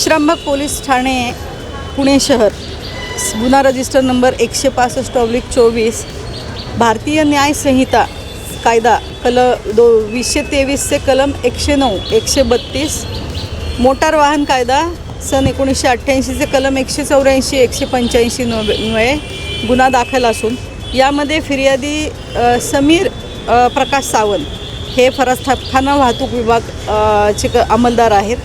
Vishrambag police Thane Pune शहर. गुन्हा register number एकशे पासष्ट ऑब्लिक चोवीस. भारतीय न्यायसंहिता कायदा कल दो वीसशे तेवीसचे कलम एकशे नऊ एकशे बत्तीस. मोटार वाहन कायदा सन एकोणीसशे अठ्ठ्याऐंशीचे कलम एकशे चौऱ्याऐंशी एकशे पंच्याऐंशी नव्हे गुन्हा दाखल असून यामध्ये फिर्यादी समीर प्रकाश सावंत हे फरस्थापखाना वाहतूक विभाग चे क- अंमलदार आहेत.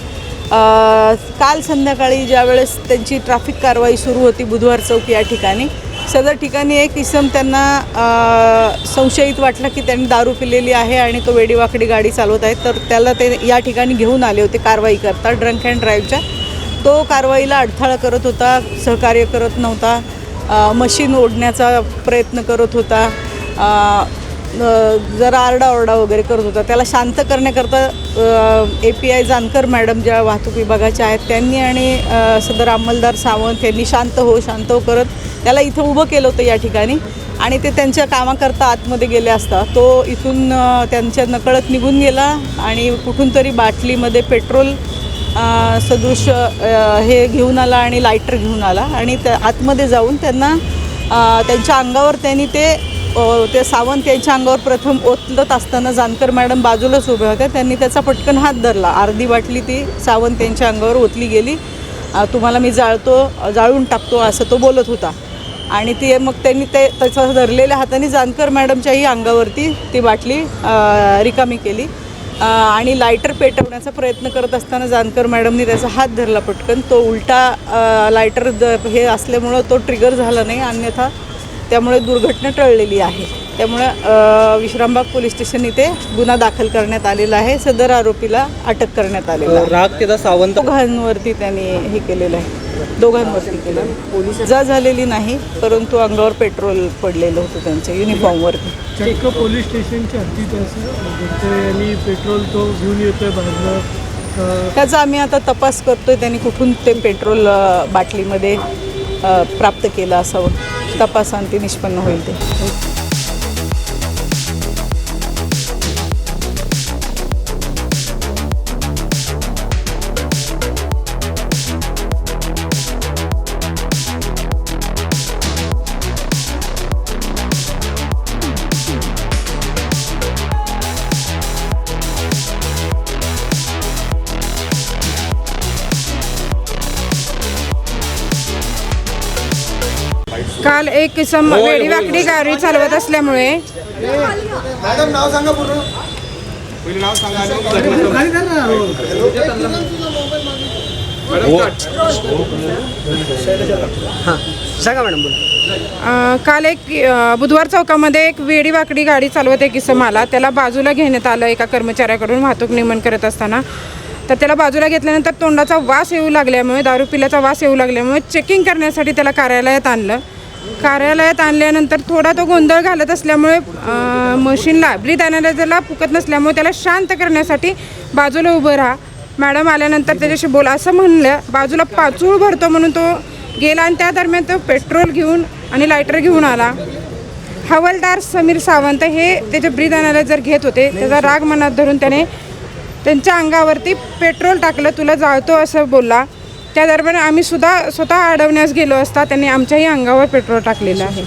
काल संध्याकाळी ज्यावेळेस त्यांची ट्रॅफिक कारवाई सुरू होती बुधवार चौक या ठिकाणी सदर ठिकाणी एक इसम त्यांना संशयित वाटलं की त्यांनी दारू पिलेली आहे आणि तो वेडीवाकडी गाडी चालवत आहे तर त्याला ते या ठिकाणी घेऊन आले होते कारवाई करता ड्रंक अँड ड्राईव्हच्या तो कारवाईला अडथळा करत होता सहकार्य करत नव्हता मशीन ओढण्याचा प्रयत्न करत होता जरा आरडाओरडा वगैरे करत होता. त्याला शांत करण्याकरता A P I Jankar madam ज्या वाहतूक विभागाच्या आहेत त्यांनी आणि सदर अंमलदार सावंत यांनी शांत हो शांत हो करत त्याला इथं उभं केलं होतं या ठिकाणी. आणि ते त्यांच्या कामाकरता आतमध्ये गेले असता. तो इथून त्यांच्या नकळत निघून गेला आणि कुठून तरी बाटलीमध्ये पेट्रोल सदृश हे घेऊन आला आणि लायटर घेऊन आला. आणि त्या आतमध्ये जाऊन त्यांना त्यांच्या अंगावर त्यांनी ते ते सावंत यांच्या अंगावर प्रथम ओतलत असताना जानकर मॅडम बाजूलाच उभ्या होत्या. त्यांनी त्याचा पटकन हात धरला. अर्धी बाटली ती सावंत यांच्या अंगावर ओतली गेली. तुम्हाला मी जाळतो जाळून टाकतो असं तो बोलत होता. आणि ती मग त्यांनी ते त्याचा धरलेल्या हाताने जानकर मॅडमच्याही अंगावरती ती बाटली रिकामी केली. आणि लायटर पेटवण्याचा प्रयत्न करत असताना जानकर मॅडमनी त्याचा हात धरला पटकन. तो उलटा लायटर द हे असल्यामुळं तो ट्रिगर झाला नाही. अन्यथा त्यामुळे दुर्घटना टळलेली आहे. त्यामुळे विश्रामबाग पोलीस स्टेशन इथे गुन्हा दाखल करण्यात आलेला आहे. सदर आरोपीला अटक करण्यात आलेला आहे. राग त्याचा सावंत दोघांवरती त्यांनी हे केलेलं आहे. दोघांवरती केलं पोलीस जा झालेली नाही परंतु अंगावर पेट्रोल पडलेलं होतं त्यांच्या युनिफॉर्मवरती. चक्क पोलीस स्टेशनच्या हद्दीत असं घडतंय आणि पेट्रोल तो घेऊन येतोय त्याचा आम्ही आता तपास करतोय. त्यांनी कुठून ते पेट्रोल बाटलीमध्ये प्राप्त केलं असावं. तपासांती निष्पन्न होईल ते. काल एक किसम वेडीवाकडी गाडी चालवत असल्यामुळे. मॅडम नाव सांगा पूर्ण. सांगा मॅडम बोला. अ, काल एक बुधवार चौकामध्ये एक वेडीवाकडी गाडी चालवत एक किसम आला. त्याला बाजूला घेण्यात आलं एका कर्मचाऱ्याकडून वाहतूक नियमन करत असताना. तर त्याला बाजूला घेतल्यानंतर तोंडाचा वास येऊ लागल्यामुळे दारू पिल्याचा वास येऊ लागल्यामुळे चेकिंग करण्यासाठी त्याला कार्यालयात आणलं. कार्यालयात आणल्यानंतर थोडा तो गोंधळ घालत असल्यामुळे मशीनला ब्रीथ अनालायझरला फुकत नसल्यामुळे त्याला शांत करण्यासाठी बाजूला उभं राहा. मॅडम आल्यानंतर त्याच्याशी बोला असं म्हणलं बाजूला पाचूळ भरतो म्हणून तो गेला आणि त्या दरम्यान तो पेट्रोल घेऊन आणि लायटर घेऊन आला. हवालदार समीर सावंत हे त्याचे ब्रीद अनालायझर घेत होते. त्याचा राग मनात धरून त्याने त्यांच्या अंगावरती पेट्रोल टाकलं तुला जाळतो असं बोलला. त्या दरम्यान आम्ही सुद्धा स्वतः अडवण्यास गेलो असता त्यांनी आमच्याही अंगावर पेट्रोल टाकलेलं आहे.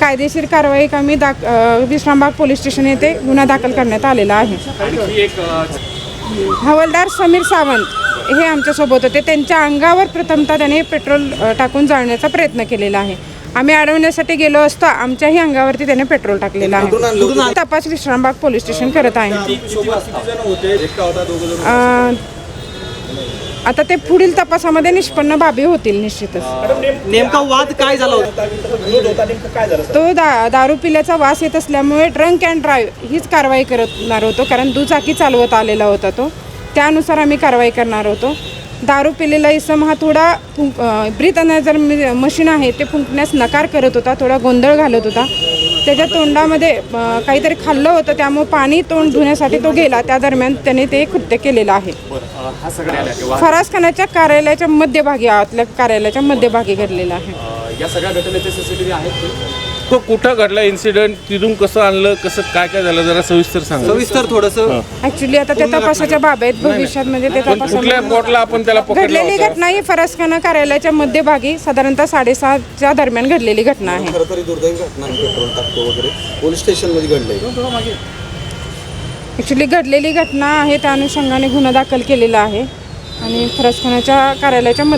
कायदेशीर कारवाई आम्ही दाख विश्रामबाग पोलीस स्टेशन येथे गुन्हा दाखल करण्यात आलेला आहे. हवालदार समीर सावंत हे आमच्यासोबत होते. त्यांच्या अंगावर प्रथमतः त्याने पेट्रोल टाकून जाळण्याचा प्रयत्न केलेला आहे. आम्ही अडवण्यासाठी गेलो असता आमच्याही अंगावरती त्याने पेट्रोल टाकलेलं आहे. तपास विश्रामबाग पोलीस स्टेशन करत आहे. आता ते पुढील तपासामध्ये निष्पन्न बाबी होतील निश्चितच. नेमका वाद काय झाला होता? तो दा दारू पिल्याचा वास येत असल्यामुळे ड्रंक अँड ड्राईव्ह हीच कारवाई करणार होतो कारण दुचाकी चालवत आलेला होता तो. त्यानुसार आम्ही कारवाई करणार होतो. दारू पिलेला इसम हा थोडा फुंक ब्रीथ अनायझर मशीन आहे ते फुंकण्यास नकार करत होता थोडा गोंधळ घालत होता. त्याच्या तोंडामध्ये काहीतरी खाल्लं होतं त्यामुळे पाणी तोंड धुण्यासाठी तो गेला. त्या दरम्यान त्याने ते कृत्य केलेलं आहे. फराज खानाच्या कार्यालयाच्या मध्यभागी आतल्या कार्यालयाच्या मध्यभागी घडलेला आहे. या सगळ्या घटनेचे सीसीटीव्ही आहेत ते नेमकं कुठं घडलं इन्सिडेंट तिथून कसं आणलं? कसं काय काय झालं? जरा सविस्तर सांगा. सविस्तर थोडस. ऍक्च्युली आता त्या तपासाच्या बाब आहेत भविष्यात म्हणजे ते पण कुठल्या तपासामध्ये आपण त्याला पकडलं घडलेली होतं? घटना ही फरसखाना कार्यालयाच्या मध्यभागी साधारणतः साडेसहाच्या दरम्यान घडलेली घटना आहे. खरं तरी दुर्दैवी घटना आहे, पेट्रोल टाकतो वगैरे. पोलीस स्टेशनमध्ये घडलंय. ॲक्च्युली घडलेली घटना आहे त्या अनुषंगाने गुन्हा दाखल केलेला आहे. आणि फरसखानाच्या कार्यालयाच्या मध्ये